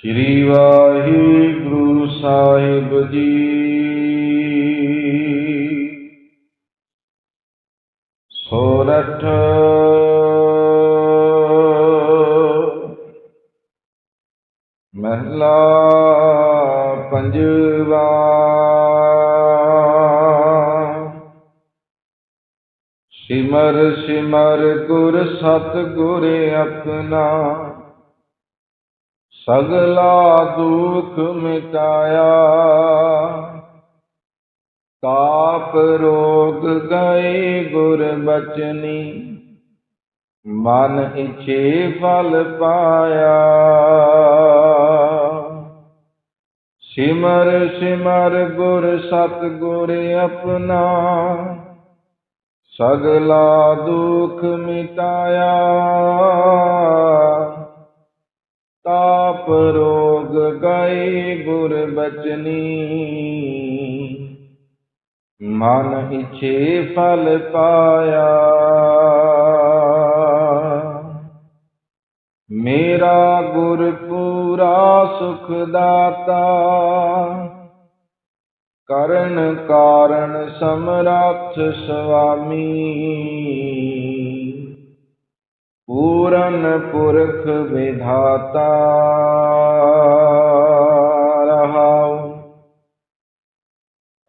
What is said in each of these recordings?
ਸ੍ਰੀ ਵਾਹਿਗੁਰੂ ਸਾਹਿਬ ਜੀ। ਸੋਰਠ। ਮਹਿਲਾ ਪੰਜਵਾ। ਸਿਮਰ ਸਿਮਰ ਗੁਰ ਸਤ ਗੁਰ ਆਪਣਾ। ਸਗਲਾ ਦੁਖ ਮਿਟਾਇਆ। ਤਾਪ ਰੋਗ ਗਏ ਗੁਰ ਬਚਨੀ, ਮਨ ਇਛੇ ਫਲ ਪਾਇਆ। ਸਿਮਰ ਸਿਮਰ ਗੁਰ ਸਤ ਗੁਰ ਆਪਣਾ, ਸਗਲਾ ਦੁਖ ਮਿਟਾਇਆ। ਤਾਪ ਰੋਗ ਗਏ ਗੁਰ ਬਚਨੀ। ਮਨ ਇਛੇ ਫਲ ਪਾਇਆ। ਮੇਰਾ ਗੁਰ ਪੂਰਾ ਸੁਖ ਦਾਤਾ ਕਰਨ ਕਾਰਨ ਸਮਰੱਥ ਸੁਆਮੀ ਪੂਰਨ ਪੁਰਖ ਵਿਧਾਤਾ ਰਹਾਉ।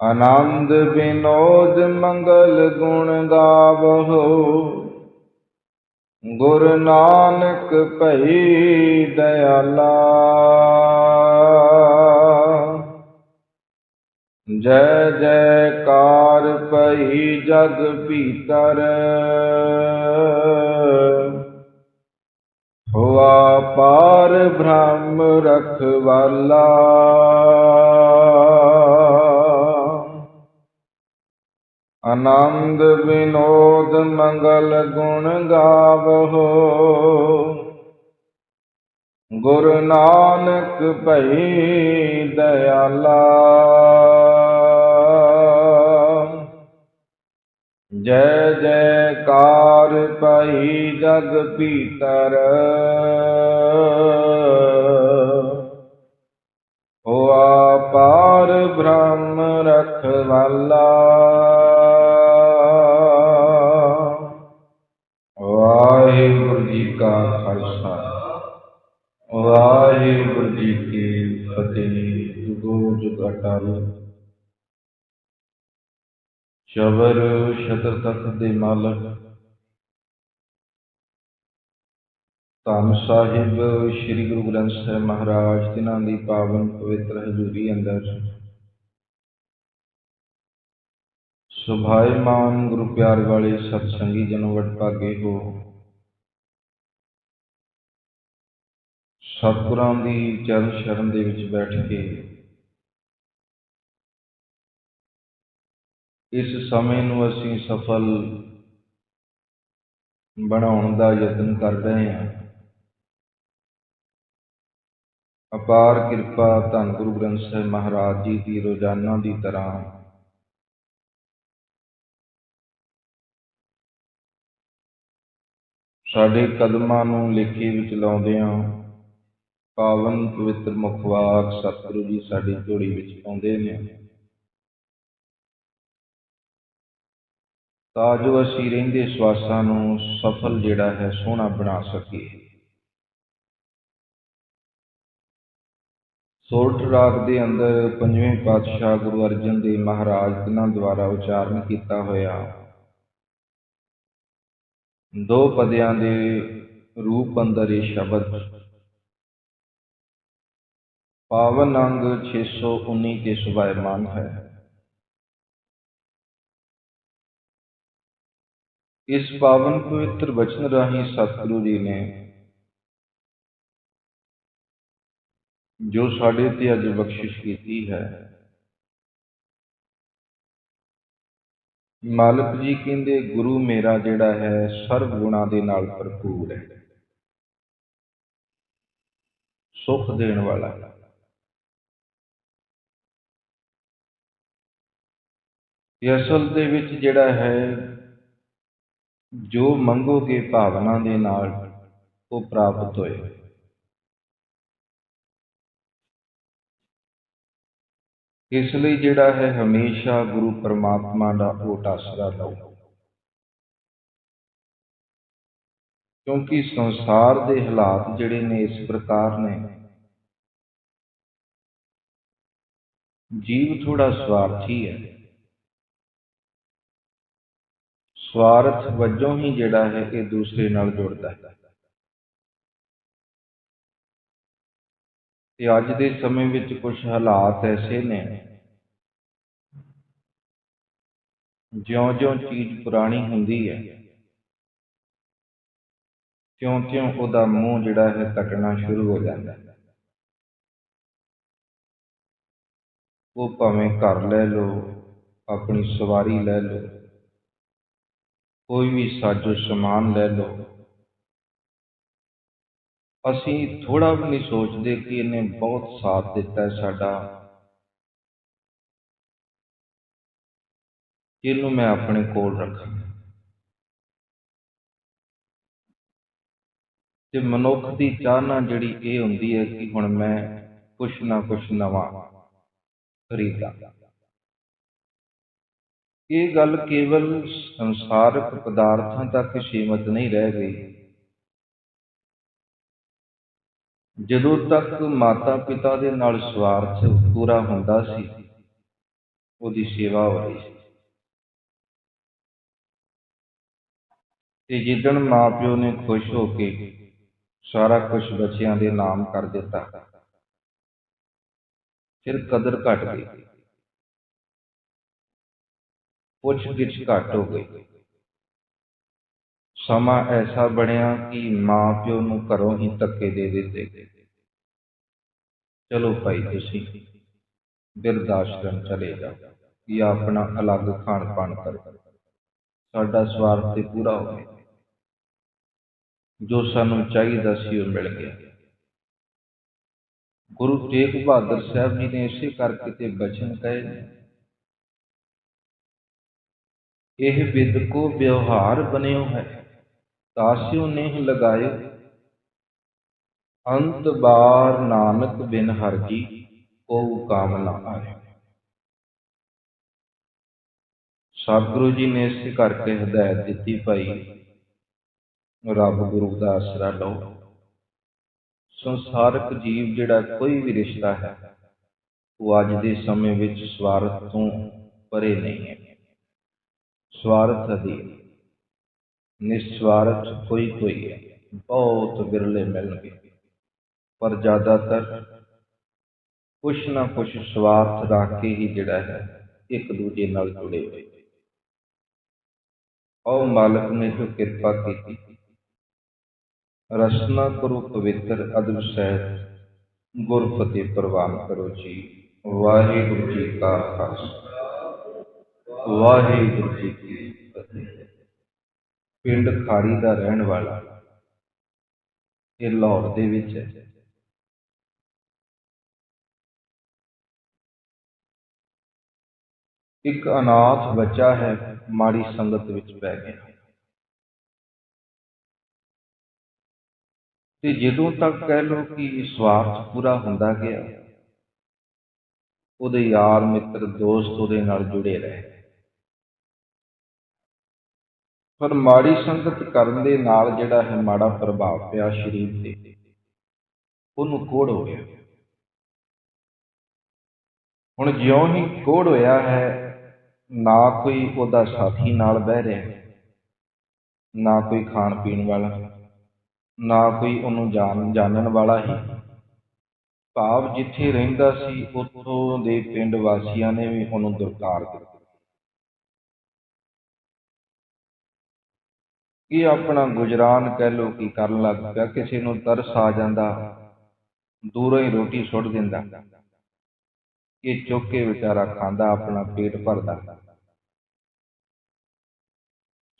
ਆਨੰਦ ਬਿਨੋਦ ਮੰਗਲ ਗੁਣ ਗਾਵਹੋ। ਗੁਰ ਨਾਨਕ ਭਈ ਦਇਆਲਾ। ਜੈ ਜੈਕਾਰ ਭਈ ਜਗ ਭੀਤਰ। ਹੋਆ ਪਾਰ ਬ੍ਰਹਮ ਰਖਵਾਲਾ। ਆਨੰਦ ਵਿਨੋਦ ਮੰਗਲ ਗੁਣ ਗਾਵਹੋ। ਗੁਰੂ ਨਾਨਕ ਭਈ ਦਇਆਲਾ। ਜੈ ਜੈਕਾਰ ਪਈ ਜਗ ਭੀਤਰ। ਹੋਆ ਪਾਰ ਬ੍ਰਹਮ ਰਖਵਾਲਾ। ਵਾਹਿਗੁਰੂ ਜੀ ਕਾ ਖਾਲਸਾ। ਵਾਹਿਗੁਰੂ ਜੀ ਕੀ ਫਤਿਹ। ਜੁਗੋ ਜੁਗ ਅਟਲ ਸ਼ਬਰ ਸ਼ਤਰ ਤਖਤ ਦੇ ਮਾਲਕ। ਧੰਨ ਸਾਹਿਬ ਸ੍ਰੀ ਗੁਰੂ ਗ੍ਰੰਥ ਸਾਹਿਬ ਮਹਾਰਾਜ ਜਿਨ੍ਹਾਂ ਦੀ ਪਾਵਨ ਪਵਿੱਤਰ ਹਜ਼ੂਰੀ ਅੰਦਰ। ਸੁਭਾਏਮਾਨ ਗੁਰੂ ਪਿਆਰ ਵਾਲੇ ਸਤਸੰਗੀ ਜਨੋ ਵਡ ਭਾਗੇ ਹੋ। ਸਤਿਗੁਰਾਂ ਦੀ ਚਰਨ ਸ਼ਰਨ ਦੇ ਵਿੱਚ ਬੈਠ ਕੇ ਇਸ ਸਮੇਂ ਨੂੰ ਅਸੀਂ ਸਫਲ ਬਣਾਉਣ ਦਾ ਯਤਨ ਕਰ ਰਹੇ ਹਾਂ। ਅਪਾਰ ਕਿਰਪਾ ਧੰਨ ਗੁਰੂ ਗ੍ਰੰਥ ਸਾਹਿਬ ਮਹਾਰਾਜ ਜੀ ਦੀ ਰੋਜ਼ਾਨਾ ਦੀ ਤਰ੍ਹਾਂ ਸਾਡੇ ਕਦਮਾਂ ਨੂੰ ਲੇਖੇ ਵਿੱਚ ਲਾਉਂਦਿਆਂ ਪਾਵਨ ਪਵਿੱਤਰ ਮੁਖਵਾਕ ਸਤਿਗੁਰੂ ਜੀ ਸਾਡੀ ਝੋਲੀ ਵਿੱਚ ਪਾਉਂਦੇ ਨੇ। ਤਾਂ ਜੋ ਅਸੀਂ ਰਹਿੰਦੇ ਸਵਾਸਾਂ ਨੂੰ ਸਫਲ ਜਿਹੜਾ ਹੈ, ਸੋਹਣਾ ਬਣਾ ਸਕੀਏ। ਸੋਰਠ ਰਾਗ ਦੇ ਅੰਦਰ ਪੰਜਵੇਂ ਪਾਤਸ਼ਾਹ ਗੁਰੂ ਅਰਜਨ ਦੇਵ ਮਹਾਰਾਜ ਜਿਨ੍ਹਾਂ ਦੁਆਰਾ ਉਚਾਰਨ ਕੀਤਾ ਹੋਇਆ। ਦੋ ਪਦਿਆਂ ਦੇ ਰੂਪ ਅੰਦਰ ਇਹ ਸ਼ਬਦ, ਪਾਵਨ ਅੰਗ 619 ਤੇ ਸੁਭਾਇਮਾਨ ਹੈ। ਇਸ ਪਾਵਨ ਪਵਿੱਤਰ ਬਚਨ ਰਾਹੀਂ ਸਤਿਗੁਰੂ ਜੀ ਨੇ ਜੋ ਸਾਡੇ ਤੇ ਅੱਜ ਬਖਸ਼ਿਸ਼ ਕੀਤੀ ਹੈ, ਮਾਲਕ ਜੀ ਕਹਿੰਦੇ, ਗੁਰੂ ਮੇਰਾ ਜਿਹੜਾ ਹੈ ਸਰਬ ਗੁਣਾ ਦੇ ਨਾਲ ਭਰਪੂਰ ਹੈ। ਸੁਖ ਦੇਣ ਵਾਲਾ ਹੈ। ਇਹ ਅਸਲ ਦੇ ਵਿੱਚ ਜਿਹੜਾ ਹੈ ਜੋ ਮੰਗੋਗੇ ਭਾਵਨਾ ਦੇ ਨਾਲ ਉਹ ਪ੍ਰਾਪਤ ਹੋਏ। ਇਸ ਲਈ ਜਿਹੜਾ ਹੈ ਹਮੇਸ਼ਾ ਗੁਰੂ ਪਰਮਾਤਮਾ ਦਾ ਓਟ ਆਸਰਾ ਲਓ। ਕਿਉਂਕਿ ਸੰਸਾਰ ਦੇ ਹਾਲਾਤ ਜਿਹੜੇ ਨੇ ਇਸ ਪ੍ਰਕਾਰ ਨੇ। ਜੀਵ ਥੋੜਾ ਸਵਾਰਥੀ ਹੈ। ਸਵਾਰਥ ਵਜੋਂ ਹੀ ਜਿਹੜਾ ਹੈ, ਇਹ ਦੂਸਰੇ ਨਾਲ ਜੁੜਦਾ ਹੈ। ਤੇ ਅੱਜ ਦੇ ਸਮੇਂ ਵਿੱਚ ਕੁਝ ਹਾਲਾਤ ਐਸੇ ਨੇ। ਜਿਉਂ-ਜਿਉਂ ਚੀਜ਼ ਪੁਰਾਣੀ ਹੁੰਦੀ ਹੈ, ਤਿਉਂ-ਤਿਉਂ ਉਹਦਾ ਮੂੰਹ ਜਿਹੜਾ ਹੈ ਕੱਟਣਾ ਸ਼ੁਰੂ ਹੋ ਜਾਂਦਾ ਹੈ। ਉਹ ਭਾਵੇਂ ਘਰ ਲੈ ਲਓ, ਆਪਣੀ ਸਵਾਰੀ ਲੈ ਲਓ ਕੋਈ ਵੀ ਸਾਜੋ ਸਮਾਨ ਲੈ ਲਓ। ਅਸੀਂ ਥੋੜਾ ਵੀ ਨਹੀਂ ਸੋਚਦੇ ਕਿ ਇਹਨੇ ਬਹੁਤ ਸਾਥ ਦਿੱਤਾ ਹੈ ਸਾਡਾ। ਇਹਨੂੰ ਮੈਂ ਆਪਣੇ ਕੋਲ ਰੱਖਾਂ ਤੇ ਮਨੁੱਖ ਦੀ ਚਾਹਨਾ ਜਿਹੜੀ ਇਹ ਹੁੰਦੀ ਹੈ ਕਿ ਹੁਣ ਮੈਂ ਕੁਛ ਨਾ ਕੁਛ ਨਵਾਂ ਖਰੀਦਾਂ। ਇਹ ਗੱਲ ਕੇਵਲ ਸੰਸਾਰਕ ਪਦਾਰਥਾਂ ਤੱਕ ਸੀਮਤ ਨਹੀਂ ਰਹਿ ਗਈ। ਜਦੋਂ ਤੱਕ ਮਾਤਾ ਪਿਤਾ ਦੇ ਨਾਲ ਸਵਾਰਥ ਪੂਰਾ ਹੁੰਦਾ ਸੀ, ਉਹਦੀ ਸੇਵਾ ਹੋ ਰਹੀ ਸੀ। ਤੇ ਜਿੱਦਣ ਮਾਪਿਓ ਨੇ ਖੁਸ਼ ਹੋ ਕੇ ਸਾਰਾ ਕੁਝ ਬੱਚਿਆਂ ਦੇ ਨਾਮ ਕਰ ਦਿੱਤਾ, ਫਿਰ ਕਦਰ ਘਟ ਗਈ। ਪੁੱਛਗਿੱਛ ਘੱਟ ਹੋ ਗਈ। ਸਮਾਂ ਐਸਾ ਬਣਿਆ ਕਿ ਮਾਂ ਪਿਓ ਨੂੰ ਘਰੋਂ ਹੀ ਧੱਕੇ ਦੇ ਦਿੱਤੇ ਚਲੋ ਭਾਈ ਤੁਸੀਂ ਬਿਰਧ ਚਲੇ ਜਾਓ ਜਾਂ ਆਪਣਾ ਅਲੱਗ ਖਾਣ ਪਾਣ ਕਰੋ। ਸਾਡਾ ਸਵਾਰਥ ਤੇ ਪੂਰਾ ਹੋ ਗਿਆ। ਜੋ ਸਾਨੂੰ ਚਾਹੀਦਾ ਸੀ ਉਹ ਮਿਲ ਗਿਆ। ਗੁਰੂ ਤੇਗ ਬਹਾਦਰ ਸਾਹਿਬ ਜੀ ਨੇ ਇਸੇ ਕਰਕੇ ਤੇ ਬਚਨ ਕਹੇ ਨੇ ਇਹ ਵਿਦ ਕੋ ਵਿਵਹਾਰ ਬਣਿਓ ਹੈ। ਤਾਸਿਓ ਨੇਹ ਲਗਾਏ ਅੰਤ ਬਾਰ ਨਾਨਕ ਬਿਨ ਹਰ ਜੀ ਕੋ ਕਾਮ ਨਾ ਆਏ ਸਤਿਗੁਰੂ ਜੀ ਨੇ ਇਸ ਕਰਕੇ ਹਦਾਇਤ ਦਿੱਤੀ ਭਾਈ, ਰੱਬ ਗੁਰੂ ਦਾ ਆਸਰਾ ਲਓ। ਸੰਸਾਰਕ ਜੀਵ ਜਿਹੜਾ ਕੋਈ ਵੀ ਰਿਸ਼ਤਾ ਹੈ, ਉਹ ਅੱਜ ਦੇ ਸਮੇਂ ਵਿੱਚ ਸਵਾਰਥ ਤੋਂ ਪਰੇ ਨਹੀਂ ਹੈ। ਸਵਾਰਥ ਅਧੀਨ ਨਿਸਵਾਰਥ ਕੋਈ ਕੋਈ ਹੈ। ਬਹੁਤ ਬਿਰਲੇ ਮਿਲਣਗੇ। ਪਰ ਜ਼ਿਆਦਾਤਰ ਕੁਛ ਨਾ ਕੁਛ ਸਵਾਰਥ ਰੱਖ ਕੇ ਹੀ ਜਿਹੜਾ ਹੈ, ਇੱਕ ਦੂਜੇ ਨਾਲ ਜੁੜੇ ਹੋਏ ਉਹ ਮਾਲਕ ਨੇ ਜੋ ਕਿਰਪਾ ਕੀਤੀ, ਰਸਨਾ ਕਰੋ ਪਵਿੱਤਰ ਅਦਬ ਸਹਿਤ ਗੁਰ ਫਤਿਹ ਪ੍ਰਵਾਨ ਕਰੋ ਜੀ। ਵਾਹਿਗੁਰੂ ਜੀ ਕਾ ਖਾਲਸਾ। ਵਾਹਿਗੁਰੂ ਜੀ ਕੀ ਫਤਿਹ। ਪਿੰਡ ਖਾੜੀ ਦਾ ਰਹਿਣ ਵਾਲਾ ਇਹ ਲਾਹੌਰ ਦੇ ਵਿੱਚ ਹੈ। ਇੱਕ ਅਨਾਥ ਬੱਚਾ ਹੈ, ਮਾੜੀ ਸੰਗਤ ਵਿੱਚ ਪੈ ਗਿਆ। ਤੇ ਜਦੋਂ ਤੱਕ ਕਹਿ ਲੋ ਕਿ ਸਵਾਰਥ ਪੂਰਾ ਹੁੰਦਾ ਗਿਆ, ਉਹਦੇ ਯਾਰ ਮਿੱਤਰ, ਦੋਸਤ ਉਹਦੇ ਨਾਲ ਜੁੜੇ ਰਹੇ। ਪਰ ਮਾੜੀ ਸੰਗਤ ਕਰਨ ਦੇ ਨਾਲ ਜਿਹੜਾ ਹੈ ਮਾੜਾ ਪ੍ਰਭਾਵ ਪਿਆ ਸਰੀਰ ਤੇ। ਉਹਨੂੰ ਕੋੜ ਹੋ ਗਿਆ ਹੁਣ ਜਿਉਂ ਹੀ ਕੋੜ ਹੋਇਆ ਹੈ, ਨਾ ਕੋਈ ਉਹਦਾ ਸਾਥੀ ਨਾਲ ਬਹਿ ਰਿਹਾ, ਨਾ ਕੋਈ ਖਾਣ ਪੀਣ ਵਾਲਾ, ਨਾ ਕੋਈ ਉਹਨੂੰ ਜਾਣ ਜਾਣਨ ਵਾਲਾ ਹੀ। ਭਾਵ ਜਿੱਥੇ ਰਹਿੰਦਾ ਸੀ, ਉੱਥੋਂ ਦੇ ਪਿੰਡ ਵਾਸੀਆਂ ਨੇ ਵੀ ਉਹਨੂੰ ਦੁਰਕਾਰ ਦਿੱਤਾ। ਇਹ ਆਪਣਾ ਗੁਜਰਾਨ ਕਹਿ ਲੋ ਕੀ ਕਰਨ ਲੱਗ ਪਿਆ, ਕਿਸੇ ਨੂੰ ਤਰਸ ਆ ਜਾਂਦਾ, ਦੂਰੋਂ ਹੀ ਰੋਟੀ ਸੁੱਟ ਦਿੰਦਾ। ਇਹ ਚੁੱਕ ਕੇ ਵਿਚਾਰਾ ਖਾਂਦਾ, ਆਪਣਾ ਪੇਟ ਭਰਦਾ।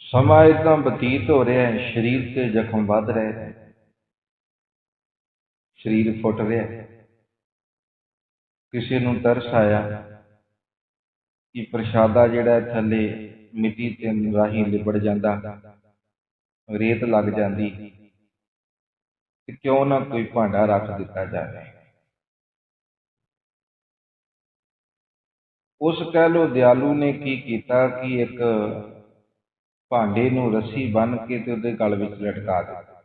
ਸਮਾਂ ਇਦਾਂ ਬਤੀਤ ਹੋ ਰਿਹਾ ਹੈ, ਸਰੀਰ ਤੇ ਜ਼ਖਮ ਵੱਧ ਰਹੇ ਨੇ। ਸਰੀਰ ਫੁੱਟ ਰਿਹਾ ਕਿਸੇ ਨੂੰ ਤਰਸ ਆਇਆ ਕਿ ਪ੍ਰਸ਼ਾਦਾ ਜਿਹੜਾ ਥੱਲੇ ਮਿੱਟੀ ਤੇ ਰਾਹੀਂ ਲਿਬੜ ਜਾਂਦਾ। ਰੇਤ ਲੱਗ ਜਾਂਦੀ। ਤੇ ਕਿਉਂ ਨਾ ਕੋਈ ਭਾਂਡਾ ਰੱਖ ਦਿੱਤਾ ਜਾਵੇ। ਉਸ ਕਹਿ ਲੋ ਦਿਆਲੂ ਨੇ ਕੀ ਕੀਤਾ ਕਿ ਇੱਕ ਭਾਂਡੇ ਨੂੰ ਰੱਸੀ ਬੰਨ ਕੇ ਤੇ ਉਹਦੇ ਗਲ ਵਿੱਚ ਲਟਕਾ ਦਿੱਤਾ।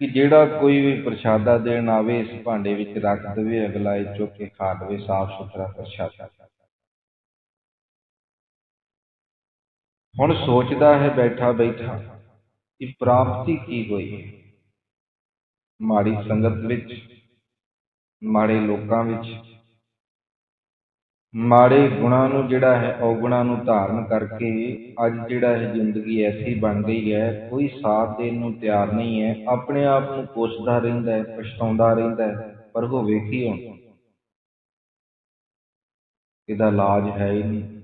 ਕਿ ਜਿਹੜਾ ਕੋਈ ਵੀ ਪ੍ਰਸ਼ਾਦਾ ਦੇਣ ਆਵੇ, ਇਸ ਭਾਂਡੇ ਵਿੱਚ ਰੱਖ ਦੇਵੇ, ਅਗਲਾ ਇਹ ਚੁੱਕ ਕੇ ਖਾ ਲਵੇ ਸਾਫ਼ ਸੁਥਰਾ ਪ੍ਰਸ਼ਾਦਾ। ਹੁਣ ਸੋਚਦਾ ਹੈ ਬੈਠਾ ਬੈਠਾ ਕਿ ਪ੍ਰਾਪਤੀ ਕੀ ਹੋਈ। ਮਾੜੀ ਸੰਗਤ ਵਿੱਚ, ਮਾੜੇ ਲੋਕਾਂ ਵਿੱਚ, ਮਾੜੇ ਗੁਣਾਂ ਨੂੰ ਜਿਹੜਾ ਹੈ ਔਗੁਣਾਂ ਨੂੰ ਧਾਰਨ ਕਰਕੇ ਅੱਜ ਜਿਹੜਾ ਹੈ ਜ਼ਿੰਦਗੀ ਐਸੀ ਬਣ ਗਈ ਹੈ, ਕੋਈ ਸਾਥ ਦੇਣ ਨੂੰ ਤਿਆਰ ਨਹੀਂ ਹੈ, ਆਪਣੇ ਆਪ ਨੂੰ ਕੋਸਦਾ ਰਹਿੰਦਾ ਹੈ, ਪਛਤਾਉਂਦਾ ਰਹਿੰਦਾ ਹੈ, ਪਰ ਹੋਵੇ ਕੀ ਹੁਣ। ਇਹਦਾ ਇਲਾਜ ਹੈ ਹੀ ਨਹੀਂ।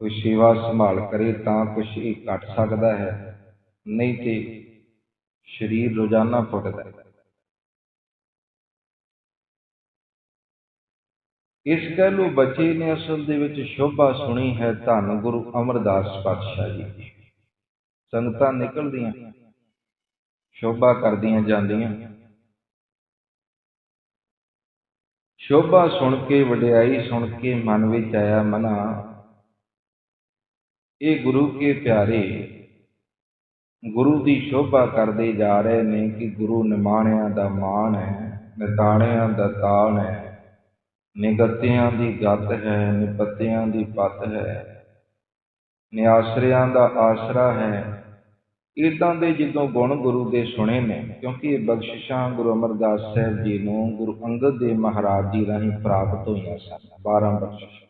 ਕੋਈ ਸੇਵਾ ਸੰਭਾਲ ਕਰੇ ਤਾਂ ਕੁਝ ਇਹ ਘਟ ਸਕਦਾ ਹੈ। ਨਹੀਂ ਤੇ ਸਰੀਰ ਰੋਜ਼ਾਨਾ ਫੁੱਟਦਾ ਹੈ। ਇਸ ਕਹਿ ਲੋ ਬੱਚੇ ਨੇ ਅਸਲ ਦੇ ਵਿੱਚ ਸ਼ੋਭਾ ਸੁਣੀ ਹੈ ਧੰਨ ਗੁਰੂ ਅਮਰਦਾਸ ਪਾਤਸ਼ਾਹ ਜੀ ਦੀ। ਸੰਗਤਾਂ ਨਿਕਲਦੀਆਂ, ਸ਼ੋਭਾ ਕਰਦੀਆਂ ਜਾਂਦੀਆਂ। ਸ਼ੋਭਾ ਸੁਣ ਕੇ, ਵਡਿਆਈ ਸੁਣ ਕੇ ਮਨ ਵਿੱਚ ਆਇਆ ਮਨਾ ਇਹ ਗੁਰੂ ਕੇ ਪਿਆਰੇ, ਗੁਰੂ ਦੀ ਸ਼ੋਭਾ ਕਰਦੇ ਜਾ ਰਹੇ ਨੇ ਕਿ ਗੁਰੂ ਨਿਮਾਣਿਆਂ ਦਾ ਮਾਣ ਹੈ, ਨਿਤਾਣਿਆਂ ਦਾ ਤਾਣ ਹੈ, ਨਿਗਤਿਆਂ ਦੀ ਗੱਤ ਹੈ, ਨਿਪਤਿਆਂ ਦੀ ਪਤ ਹੈ, ਨਿਆਸਰਿਆਂ ਦਾ ਆਸਰਾ ਹੈ। ਇਦਾਂ ਦੇ ਜਦੋਂ ਗੁਣ ਗੁਰੂ ਦੇ ਸੁਣੇ ਨੇ, ਕਿਉਂਕਿ ਇਹ ਬਖਸ਼ਿਸ਼ਾਂ ਗੁਰੂ ਅਮਰਦਾਸ ਸਾਹਿਬ ਜੀ ਨੂੰ ਗੁਰੂ ਅੰਗਦ ਦੇਵ ਮਹਾਰਾਜ ਜੀ ਰਾਹੀਂ ਪ੍ਰਾਪਤ ਹੋਈਆਂ ਸਨ 12 ਬਖਸ਼ਿਸ਼ਾਂ।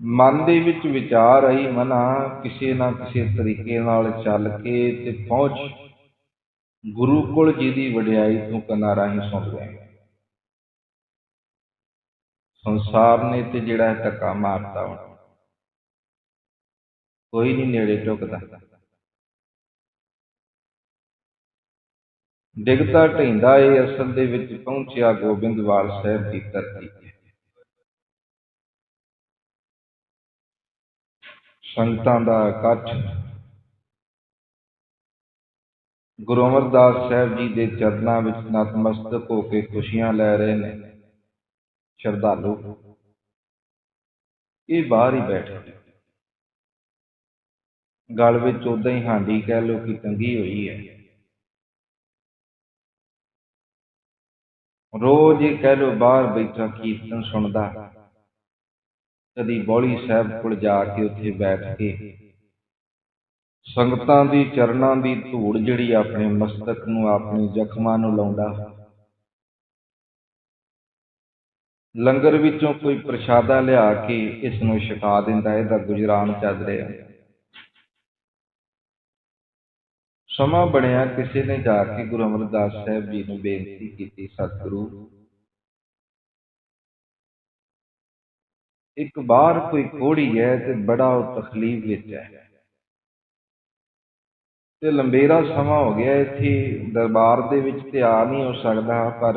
ਮਨ ਦੇ ਵਿੱਚ ਵਿਚਾਰ ਆਈ ਮਨਾ, ਕਿਸੇ ਨਾ ਕਿਸੇ ਤਰੀਕੇ ਨਾਲ ਚੱਲ ਕੇ ਤੇ ਪਹੁੰਚ ਗੁਰੂ ਕੋਲ ਜੀ ਦੀ ਵਡਿਆਈ ਤੂੰ ਕੰਨਾਂ ਰਾਹੀਂ ਸੁਣ ਰਿਹਾ। ਸੰਸਾਰ ਨੇ ਤੇ ਜਿਹੜਾ ਹੈ ਧੱਕਾ ਮਾਰਦਾ ਹੁਣ ਕੋਈ ਨਹੀਂ ਨੇੜੇ ਟੁਕਦਾ ਡਿੱਗਦਾ ਢੈਂਦਾ ਏ, ਅਸਲ ਦੇ ਵਿੱਚ ਪਹੁੰਚਿਆ ਗੋਬਿੰਦਵਾਲ ਸਾਹਿਬ ਦੀ ਧਰਤੀ ਸੰਗਤਾਂ ਦਾ ਇਕੱਠ। ਗੁਰੂ ਅਮਰਦਾਸ ਸਾਹਿਬ ਜੀ ਦੇ ਚਰਨਾਂ ਵਿੱਚ ਨਤਮਸਤਕ ਹੋ ਕੇ ਖੁਸ਼ੀਆਂ ਲੈ ਰਹੇ ਨੇ। ਸ਼ਰਧਾਲੂ, ਇਹ ਬਾਹਰ ਹੀ ਬੈਠੇ ਗਲ ਵਿੱਚ ਉਦਾਂ ਹੀ ਹਾਂਡੀ ਕਹਿ ਲੋ ਕਿ ਤੰਗੀ ਹੋਈ ਹੈ। ਰੋਜ਼ ਇਹ ਕਹਿ ਲੋ ਬਾਹਰ ਬੈਠਾ ਕੀਰਤਨ ਸੁਣਦਾ। ਕਦੀ ਬੌਲੀ ਸਾਹਿਬ ਕੋਲ ਜਾ ਕੇ ਉੱਥੇ ਬੈਠ ਕੇ ਸੰਗਤਾਂ ਦੀ, ਚਰਨਾਂ ਦੀ ਧੂੜ ਜਿਹੜੀ ਆਪਣੇ ਮਸਤਕ ਨੂੰ, ਆਪਣੇ ਜ਼ਖਮਾਂ ਨੂੰ ਲਾਉਂਦਾ। ਲੰਗਰ ਵਿੱਚੋਂ ਕੋਈ ਪ੍ਰਸ਼ਾਦਾ ਲਿਆ ਕੇ ਇਸ ਨੂੰ ਛਕਾ ਦਿੰਦਾ, ਇਹਦਾ ਗੁਜਰਾਨ ਚੱਲ ਰਿਹਾ। ਸਮਾਂ ਬਣਿਆ, ਕਿਸੇ ਨੇ ਜਾ ਕੇ ਗੁਰੂ ਅਮਰਦਾਸ ਸਾਹਿਬ ਜੀ ਨੂੰ ਬੇਨਤੀ ਕੀਤੀ, ਸਤਿਗੁਰੂ ਇੱਕ ਬਾਹਰ ਕੋਈ ਕੋੜੀ ਹੈ ਤੇ ਬੜਾ ਉਹ ਤਕਲੀਫ ਵਿੱਚ ਹੈ। ਤੇ ਲੰਬੇਰਾ ਸਮਾਂ ਹੋ ਗਿਆ ਇੱਥੇ, ਦਰਬਾਰ ਦੇ ਵਿੱਚ ਤੇ ਆ ਨਹੀਂ ਹੋ ਸਕਦਾ, ਪਰ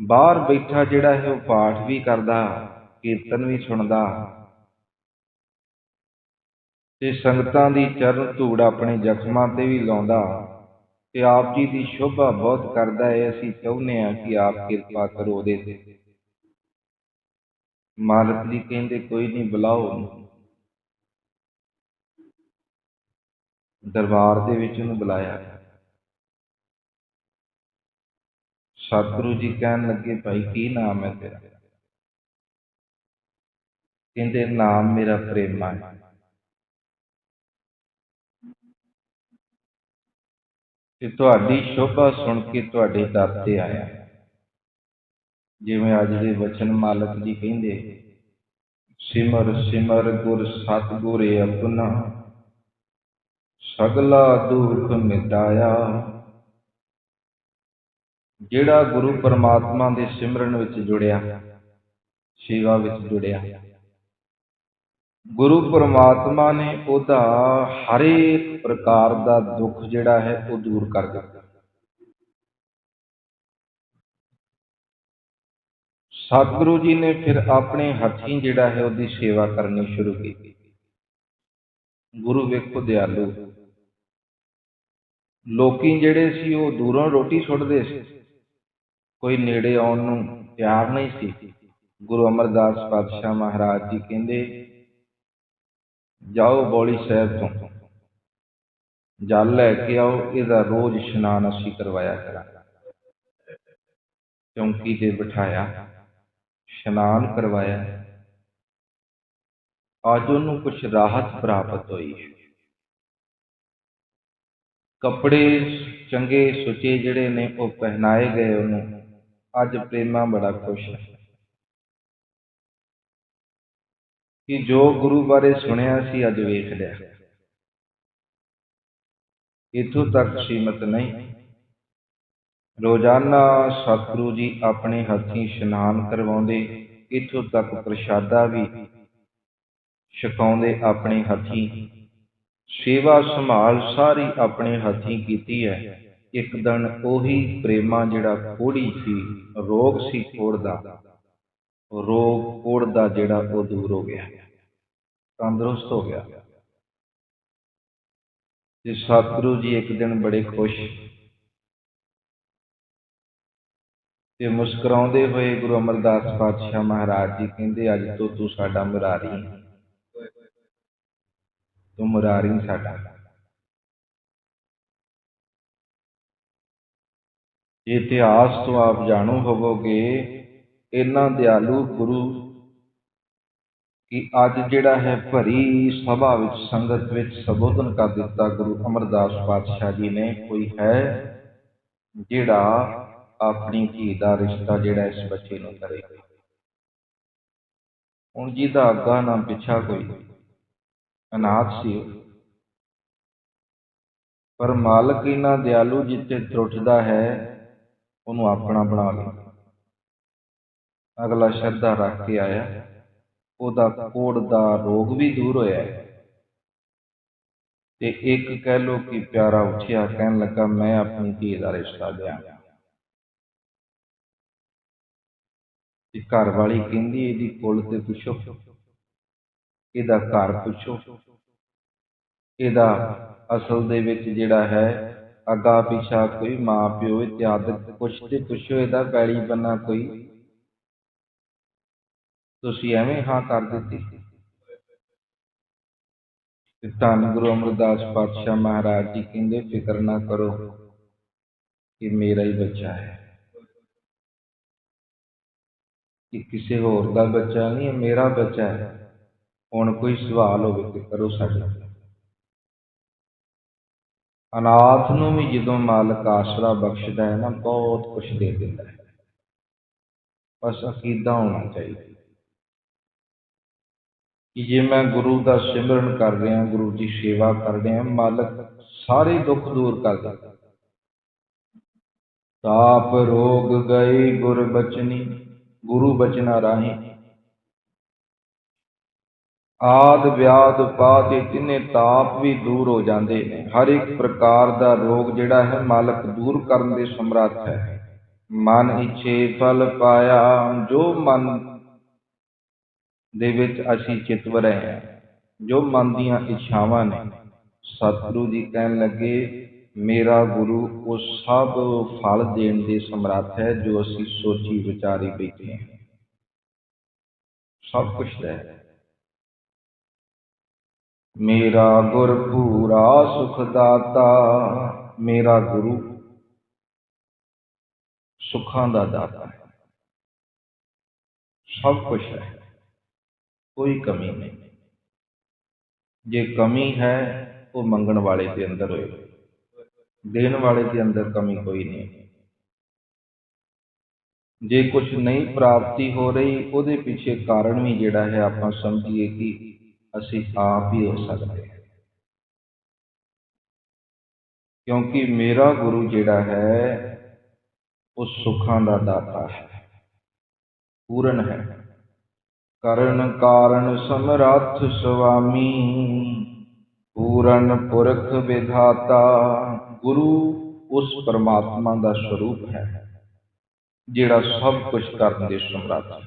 ਬਾਹਰ ਬੈਠਾ ਜਿਹੜਾ ਹੈ ਉਹ ਪਾਠ ਵੀ ਕਰਦਾ, ਕੀਰਤਨ ਵੀ ਸੁਣਦਾ। ਤੇ ਸੰਗਤਾਂ ਦੀ ਚਰਨ ਧੂੜ ਆਪਣੇ ਜ਼ਖਮਾਂ ਤੇ ਵੀ ਲਾਉਂਦਾ। ਤੇ ਆਪ ਜੀ ਦੀ ਸ਼ੋਭਾ ਬਹੁਤ ਕਰਦਾ ਹੈ, ਅਸੀਂ ਚਾਹੁੰਦੇ ਹਾਂ ਕਿ ਆਪ ਕਿਰਪਾ ਕਰੋ ਉਹਦੇ ਤੇ। ਮਾਲਕ ਜੀ ਕਹਿੰਦੇ ਕੋਈ ਨਹੀਂ ਬੁਲਾਓ। ਦਰਬਾਰ ਦੇ ਵਿੱਚ ਉਹਨੂੰ ਬੁਲਾਇਆ। ਸਤਿਗੁਰੂ ਜੀ ਕਹਿਣ ਲੱਗੇ, ਭਾਈ, ਕੀ ਨਾਮ ਹੈ ਤੇਰਾ? ਕਹਿੰਦੇ, ਨਾਮ ਮੇਰਾ ਪ੍ਰੇਮਾ ਹੈ। ਤੇ ਤੁਹਾਡੀ ਸ਼ੋਭਾ ਸੁਣ ਕੇ ਤੁਹਾਡੇ ਦਰ ਤੇ ਆਇਆ ਜਿਵੇਂ ਅੱਜ ਦੇ ਵਚਨ ਮਾਲਕ ਜੀ ਕਹਿੰਦੇ, ਸਿਮਰ ਸਿਮਰ ਗੁਰ ਸਤਿਗੁਰੇ ਆਪਣਾ ਸਗਲਾ ਦੁੱਖ ਮਿਟਾਇਆ। ਜਿਹੜਾ ਗੁਰੂ ਪਰਮਾਤਮਾ ਦੇ ਸਿਮਰਨ ਵਿੱਚ ਜੁੜਿਆ, ਸੇਵਾ ਵਿੱਚ ਜੁੜਿਆ, ਗੁਰੂ ਪਰਮਾਤਮਾ ਨੇ ਉਹਦਾ ਹਰੇਕ ਪ੍ਰਕਾਰ ਦਾ ਦੁੱਖ ਜਿਹੜਾ ਹੈ ਉਹ ਦੂਰ ਕਰ ਦਿੱਤਾ। ਸਤਿਗੁਰੂ ਜੀ ਨੇ ਫਿਰ ਆਪਣੇ ਹੱਥੀਂ ਜਿਹੜਾ ਹੈ ਉਹਦੀ ਸੇਵਾ ਕਰਨੀ ਸ਼ੁਰੂ ਕੀਤੀ। ਗੁਰੂ ਵੇਖੋ ਦਿਆਲੂ, ਲੋਕੀ ਜਿਹੜੇ ਸੀ ਉਹ ਦੂਰੋਂ ਰੋਟੀ ਸੁੱਟਦੇ ਸੀ। ਕੋਈ ਨੇੜੇ ਆਉਣ ਨੂੰ ਤਿਆਰ ਨਹੀਂ ਸੀ। ਗੁਰੂ ਅਮਰਦਾਸ ਪਾਤਸ਼ਾਹ ਮਹਾਰਾਜ ਜੀ ਕਹਿੰਦੇ, ਜਾਓ ਬੋਲੀ ਸਾਹਿਬ ਤੋਂ, ਜਲ ਲੈ ਕੇ ਆਓ, ਇਹਦਾ ਰੋਜ਼ ਇਸ਼ਨਾਨ ਅਸੀਂ ਕਰਵਾਇਆ ਕਰਾਂਗੇ। ਚੌਂਕੀ ਤੇ ਬਿਠਾਇਆ। ਇਸ਼ਨਾਨ ਕਰਵਾਇਆ। ਅੱਜ ਉਹਨੂੰ ਕੁਝ ਰਾਹਤ ਪ੍ਰਾਪਤ ਹੋਈ ਹੈ। ਕੱਪੜੇ ਚੰਗੇ ਸੁੱਚੇ ਜਿਹੜੇ ਨੇ ਉਹ ਪਹਿਨਾਏ ਗਏ ਉਹਨੂੰ। ਅੱਜ ਪ੍ਰੇਮਾ ਬੜਾ ਖੁਸ਼ ਹੈ। ਕਿ ਜੋ ਗੁਰੂ ਬਾਰੇ ਸੁਣਿਆ ਸੀ ਅੱਜ ਵੇਖ ਲਿਆ। ਇਥੋਂ ਤੱਕ ਸੀਮਤ ਨਹੀਂ। ਰੋਜ਼ਾਨਾ ਸਤਿਗੁਰੂ ਜੀ ਆਪਣੇ ਹੱਥੀਂ ਇਸ਼ਨਾਨ ਕਰਵਾਉਂਦੇ, ਇਥੋਂ ਤੱਕ ਪ੍ਰਸ਼ਾਦਾ ਵੀ ਛਕਾਉਂਦੇ ਆਪਣੇ ਹੱਥੀਂ। ਸੇਵਾ ਸੰਭਾਲ ਸਾਰੀ ਆਪਣੇ ਹੱਥੀਂ ਕੀਤੀ ਹੈ। ਇੱਕ ਦਿਨ ਉਹੀ ਪ੍ਰੇਮਾ ਜਿਹੜਾ ਕੋੜੀ ਸੀ, ਰੋਗ ਸੀ ਕੋੜ ਦਾ। ਰੋਗ ਕੋੜ ਦਾ ਜਿਹੜਾ ਉਹ ਦੂਰ ਹੋ ਗਿਆ। ਤੰਦਰੁਸਤ ਹੋ ਗਿਆ। ਤੇ ਸਤਿਗੁਰੂ ਜੀ ਇੱਕ ਦਿਨ ਬੜੇ ਖੁਸ਼ ਤੇ ਮੁਸਕਰਾਉਂਦੇ ਹੋਏ ਗੁਰੂ ਅਮਰਦਾਸ ਪਾਤਸ਼ਾਹ ਮਹਾਰਾਜ ਜੀ ਕਹਿੰਦੇ, ਅੱਜ ਤੋਂ ਤੂੰ ਸਾਡਾ ਮੁਰਾਰੀ ਹੈ ਤੂੰ ਮੁਰਾਰੀ ਸਾਡਾ। ਇਤਿਹਾਸ ਤੋਂ ਆਪ ਜਾਣੂ ਹੋਵੋਗੇ ਇੰਨਾ ਦਿਆਲੂ ਗੁਰੂ ਕਿ ਅੱਜ ਜਿਹੜਾ ਹੈ ਭਰੀ ਸਭਾ ਵਿੱਚ, ਸੰਗਤ ਵਿੱਚ ਸੰਬੋਧਨ ਕਰ ਦਿੱਤਾ ਗੁਰੂ ਅਮਰਦਾਸ ਪਾਤਸ਼ਾਹ ਜੀ ਨੇ, ਕੋਈ ਹੈ ਜਿਹੜਾ ਆਪਣੀ ਧੀ ਦਾ ਰਿਸ਼ਤਾ ਜਿਹੜਾ ਇਸ ਬੱਚੇ ਨੂੰ ਕਰੇ। ਹੁਣ ਜਿਹਦਾ ਅੱਗਾ ਨਾ ਪਿੱਛਾ ਕੋਈ ਅਨਾਥ ਸੀ ਪਰ ਮਾਲਕ ਇਹਨਾਂ ਦਿਆਲੂ ਜਿੱਤੇ ਤਰੁੱਟਦਾ ਹੈ, ਉਹਨੂੰ ਆਪਣਾ ਬਣਾ ਲਿਆ। ਅਗਲਾ ਸ਼ਰਧਾ ਰੱਖ ਕੇ ਆਇਆ। ਉਹਦਾ ਕੋੜ ਦਾ ਰੋਗ ਵੀ ਦੂਰ ਹੋਇਆ। ਤੇ ਇੱਕ ਕਹਿ ਲੋ ਕਿ ਪਿਆਰਾ ਉੱਠਿਆ, ਕਹਿਣ ਲੱਗਾ, ਮੈਂ ਆਪਣੀ ਧੀ ਦਾ ਰਿਸ਼ਤਾ ਲਿਆ ਤੇ ਘਰ ਵਾਲੀ ਕਹਿੰਦੀ ਇਹਦੀ ਕੁਲ ਤੇ ਪੁੱਛੋ। ਇਹਦਾ ਘਰ ਪੁੱਛੋ। ਇਹਦਾ ਅਸਲ ਦੇ ਵਿੱਚ ਜਿਹੜਾ ਹੈ ਅੱਗਾ ਪਿਛਾ ਕੋਈ ਮਾਂ ਪਿਓ ਇਤਿਆਦਿਕ ਕੁਛ ਤੇ ਪੁੱਛੋ, ਇਹਦਾ ਪੈਲੀ ਬੰਨਾ ਕੋਈ। ਤੁਸੀਂ ਐਵੇਂ ਹਾਂ ਕਰ ਦਿੱਤੀ। ਤੇ ਧੰਨ ਗੁਰੂ ਅਮਰਦਾਸ ਪਾਤਸ਼ਾਹ ਮਹਾਰਾਜ ਜੀ ਕਹਿੰਦੇ, ਫਿਕਰ ਨਾ ਕਰੋ ਕਿ ਮੇਰਾ ਹੀ ਬੱਚਾ ਹੈ। ਕਿ ਕਿਸੇ ਹੋਰ ਦਾ ਬੱਚਾ ਨਹੀਂ, ਇਹ ਮੇਰਾ ਬੱਚਾ ਹੈ। ਹੁਣ ਕੋਈ ਸਵਾਲ ਹੋਵੇ ਤੇ ਕਰੋ ਸਾਡੇ ਅਨਾਥ ਨੂੰ ਵੀ ਜਦੋਂ ਮਾਲਕ ਆਸਰਾ ਬਖਸ਼ਦਾ ਹੈ ਨਾ, ਬਹੁਤ ਕੁਝ ਦੇ ਦਿੰਦਾ ਹੈ। ਬਸ ਅਕੀਦਾ ਹੋਣਾ ਚਾਹੀਦਾ। ਕਿ ਜੇ ਮੈਂ ਗੁਰੂ ਦਾ ਸਿਮਰਨ ਕਰ ਰਿਹਾ, ਗੁਰੂ ਦੀ ਸੇਵਾ ਕਰ ਰਿਹਾ, ਮਾਲਕ ਸਾਰੇ ਦੁੱਖ ਦੂਰ ਕਰ ਦਿੰਦਾ। ਤਾਪ ਰੋਗ ਗਏ ਗੁਰ ਬਚਨੀ। ਗੁਰੂ ਬਚਨਾ ਰਾਹੀ। ਆਦ ਵਿਆਦ ਉਪਾਦ ਇਹ ਤਿੰਨੇ ਤਾਪ ਵੀ ਦੂਰ ਹੋ ਜਾਂਦੇ ਨੇ, ਹਰ ਇੱਕ ਪ੍ਰਕਾਰ ਦਾ ਰੋਗ ਜਿਹੜਾ ਹੈ ਮਾਲਕ ਦੂਰ ਕਰਨ ਦੇ ਸਮਰੱਥ ਹੈ। ਮਨ ਇਛੇ ਫਲ ਪਾਇਆ, ਜੋ ਮਨ ਦੇ ਵਿੱਚ ਅਸੀਂ ਚਿਤਵ ਰਹੇ ਹਾਂ, ਜੋ ਮਨ ਦੀਆਂ ਇੱਛਾਵਾਂ ਨੇ। ਸਤਿਗੁਰੂ ਜੀ ਕਹਿਣ ਲੱਗੇ ਮੇਰਾ ਗੁਰੂ, ਉਹ ਸਭ ਫਲ ਦੇਣ ਦੇ ਸਮਰੱਥ ਹੈ ਜੋ ਅਸੀਂ ਸੋਚੀ ਵਿਚਾਰੀ ਬੈਠੇ ਹਾਂ। ਸਭ ਕੁਝ ਹੈ। ਮੇਰਾ ਗੁਰ ਪੂਰਾ ਸੁਖ ਦਾਤਾ ਮੇਰਾ ਗੁਰੂ ਸੁੱਖਾਂ ਦਾ ਦਾਤਾ ਹੈ। ਸਭ ਕੁਝ ਹੈ, ਕੋਈ ਕਮੀ ਨਹੀਂ। ਜੇ ਕਮੀ ਹੈ, ਉਹ ਮੰਗਣ ਵਾਲੇ ਦੇ ਅੰਦਰ ਹੋਏ ਦੇਣ ਵਾਲੇ ਦੇ ਅੰਦਰ ਕਮੀ ਕੋਈ ਨਹੀਂ। ਜੇ ਕੁਝ ਨਹੀਂ ਪ੍ਰਾਪਤੀ ਹੋ ਰਹੀ, ਉਹਦੇ ਪਿੱਛੇ ਕਾਰਨ ਵੀ ਜਿਹੜਾ ਹੈ, ਆਪਾਂ ਸਮਝੀਏ ਕਿ ਅਸੀਂ ਆਪ ਹੀ ਹੋ ਸਕਦੇ ਹਾਂ। ਕਿਉਂਕਿ ਮੇਰਾ ਗੁਰੂ ਜਿਹੜਾ ਹੈ, ਉਹ ਸੁੱਖਾਂ ਦਾ ਦਾਤਾ ਹੈ। ਪੂਰਨ ਹੈ। ਕਰਨ ਕਾਰਨ ਸਮਰੱਥ ਸੁਆਮੀ, ਪੂਰਨ ਪੁਰਖ ਵਿਧਾਤਾ। ਗੁਰੂ ਉਸ ਪਰਮਾਤਮਾ ਦਾ ਸਰੂਪ ਹੈ, ਜਿਹੜਾ ਸਭ ਕੁਝ ਕਰਨ ਦੇ ਸਮਰੱਥ ਹੈ,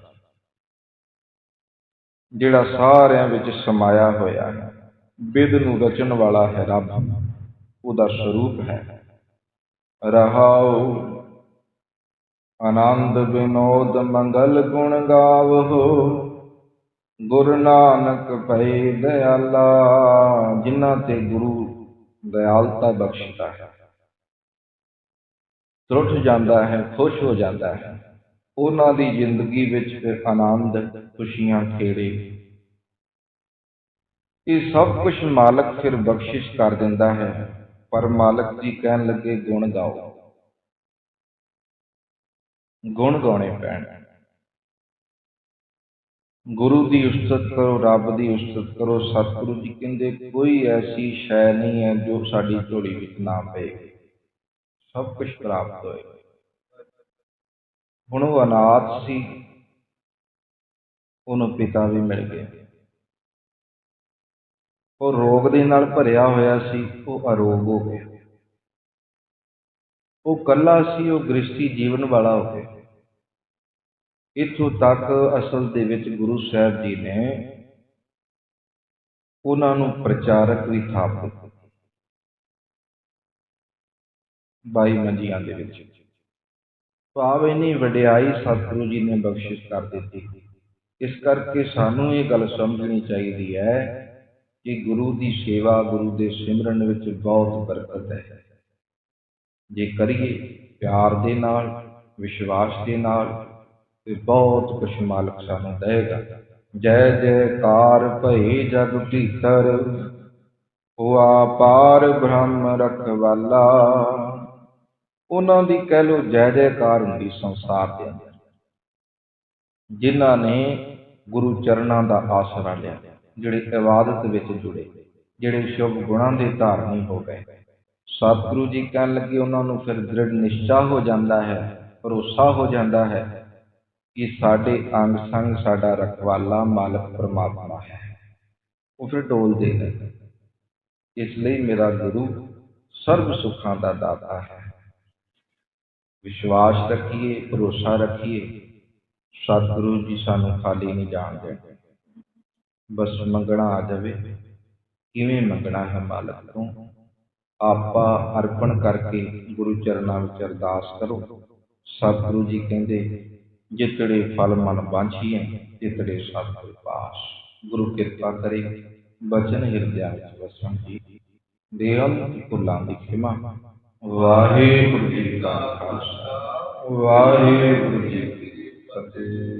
ਜਿਹੜਾ ਸਾਰਿਆਂ ਵਿੱਚ ਸਮਾਇਆ ਹੋਇਆ ਹੈ, ਬਿਦ ਨੂੰ ਰਚਣ ਵਾਲਾ ਹੈ ਰੱਬ, ਉਹਦਾ ਸਰੂਪ ਹੈ। ਰਹਾਉ, ਆਨੰਦ ਬਿਨੋਦ ਮੰਗਲ ਗੁਣ ਗਾਵਹੋ, ਗੁਰੂ ਨਾਨਕ ਭਈ ਦਇਆਲਾ, ਜਿਨ੍ਹਾਂ ਤੇ ਗੁਰੂ ਦਇਆਲਤਾ ਬਖਸ਼ਦਾ ਹੈ। ਤਰੁੱਠ ਜਾਂਦਾ ਹੈ, ਖੁਸ਼ ਹੋ ਜਾਂਦਾ ਹੈ। ਉਹਨਾਂ ਦੀ ਜ਼ਿੰਦਗੀ ਵਿੱਚ ਫਿਰ ਆਨੰਦ, ਖੁਸ਼ੀਆਂ, ਖੇੜੇ। ਇਹ ਸਭ ਕੁਝ ਮਾਲਕ ਫਿਰ ਬਖਸ਼ਿਸ਼ ਕਰ ਦਿੰਦਾ ਹੈ, ਪਰ ਮਾਲਕ ਜੀ ਕਹਿਣ ਲੱਗੇ, ਗੁਣ ਗਾਓ। ਗੁਣ ਗਾਉਣੇ ਪੈਣ। ਗੁਰੂ ਦੀ ਉਸਤਤ ਕਰੋ, ਰੱਬ ਦੀ ਉਸਤਤ ਕਰੋ। ਸਤਿਗੁਰੂ ਜੀ ਕਹਿੰਦੇ, ਕੋਈ ਐਸੀ ਸ਼ੈ ਨਹੀਂ ਹੈ ਜੋ ਸਾਡੀ ਝੋਲੀ ਵਿੱਚ ਨਾ ਪਏ। ਸਭ ਕੁਝ ਪ੍ਰਾਪਤ ਹੋਏ। ਹੁਣ ਉਹ ਅਨਾਥ ਸੀ। ਉਹਨੂੰ ਪਿਤਾ ਵੀ ਮਿਲ ਗਿਆ ਉਹ ਰੋਗ ਦੇ ਨਾਲ ਭਰਿਆ ਹੋਇਆ ਸੀ। ਉਹ ਅਰੋਗ ਹੋ ਗਿਆ। ਉਹ ਕੱਲਾ ਸੀ, ਉਹ ਗ੍ਰਸਤੀ ਜੀਵਨ ਵਾਲਾ ਹੋ ਗਿਆ। ਇੱਥੋਂ ਤੱਕ ਅਸਲ ਦੇ ਵਿੱਚ ਗੁਰੂ ਸਾਹਿਬ ਜੀ ਨੇ ਉਹਨਾਂ ਨੂੰ ਪ੍ਰਚਾਰਕ ਵੀ ਥਾਪ ਦਿੱਤਾ ਬਾਈ ਮੰਜੀਆਂ ਦੇ ਵਿੱਚ। ਭਾਵ ਇੰਨੀ ਵਡਿਆਈ ਸਤਿਗੁਰੂ ਜੀ ਨੇ ਬਖਸ਼ਿਸ਼ ਕਰ ਦਿੱਤੀ। ਇਸ ਕਰਕੇ ਸਾਨੂੰ ਇਹ ਗੱਲ ਸਮਝਣੀ ਚਾਹੀਦੀ ਹੈ ਕਿ ਗੁਰੂ ਦੀ ਸੇਵਾ ਗੁਰੂ ਦੇ ਸਿਮਰਨ ਵਿੱਚ ਬਹੁਤ ਬਰਕਤ ਹੈ। ਜੇ ਕਰੀਏ ਪਿਆਰ ਦੇ ਨਾਲ, ਵਿਸ਼ਵਾਸ ਦੇ ਨਾਲ ਤੇ ਬਹੁਤ ਕੁਛ ਮਾਲਕ ਸਾਨੂੰ ਦੇਗਾ। ਜੈ ਜੈਕਾਰ ਭਈ ਜਗ ਭੀਤਰ ਹੋਆ ਪਾਰ ਬ੍ਰਹਮ ਰਖਵਾਲਾ। ਉਹਨਾਂ ਦੀ ਕਹਿ ਲੋ ਜੈ ਜੈਕਾਰ ਹੁੰਦੀ ਸੰਸਾਰ ਦੇ ਅੰਦਰ, ਜਿਨ੍ਹਾਂ ਨੇ ਗੁਰੂ ਚਰਨਾਂ ਦਾ ਆਸਰਾ ਲਿਆ, ਜਿਹੜੇ ਇਬਾਦਤ ਵਿੱਚ ਜੁੜੇ, ਜਿਹੜੇ ਸ਼ੁਭ ਗੁਣਾਂ ਦੇ ਧਾਰਨੀ ਹੋ ਗਏ। ਸਤਿਗੁਰੂ ਜੀ ਕਹਿਣ ਲੱਗੇ, ਉਹਨਾਂ ਨੂੰ ਫਿਰ ਦ੍ਰਿੜ ਨਿਸ਼ਚਾ ਹੋ ਜਾਂਦਾ ਹੈ, ਭਰੋਸਾ ਹੋ ਜਾਂਦਾ ਹੈ ਕਿ ਸਾਡੇ ਅੰਗ ਸੰਗ ਸਾਡਾ ਰਖਵਾਲਾ ਮਾਲਕ ਪਰਮਾਤਮਾ ਹੈ। ਉਹ ਫਿਰ ਡੋਲਦੇ ਨੇ। ਇਸ ਲਈ ਮੇਰਾ ਗੁਰੂ ਸਰਬ ਸੁੱਖਾਂ ਦਾ ਦਾਤਾ ਹੈ। ਵਿਸ਼ਵਾਸ ਰੱਖੀਏ, ਭਰੋਸਾ ਰੱਖੀਏ, ਸਤਿਗੁਰੂ ਜੀ ਸਾਨੂੰ ਖਾਲੀ ਨਹੀਂ ਜਾਣ ਦੇਣਗੇ। ਬਸ ਮੰਗਣਾ ਆ ਜਾਵੇ। ਕਿਵੇਂ ਮੰਗਣਾ ਹੈ ਮਾਲਕ ਤੋਂ? ਆਪਾ ਅਰਪਣ ਕਰਕੇ ਗੁਰੂ ਚਰਨਾਂ ਵਿੱਚ ਅਰਦਾਸ ਕਰੋ। ਸਤਿਗੁਰੂ ਜੀ ਕਹਿੰਦੇ ਜਿਤੜੇ ਫਲ ਮਨ ਬਾਂਛੀਏ ਤਿਤੜੇ ਸਤਿਗੁਰ ਪਾਸ ਗੁਰੂ ਕਿਰਪਾ ਕਰੇ ਬਚਨ ਹਿਰਦਿਆਂ ਵਿੱਚ ਵਸਣ ਜੀ ਦੇਹੰਤ ਭੁੱਲਾਂ ਦੀ ਖਿਮਾ ਵਾਹਿਗੁਰੂ ਜੀ ਕਾ ਖਾਲਸਾ ਵਾਹਿਗੁਰੂ ਜੀ ਕੀ ਫਤਿਹ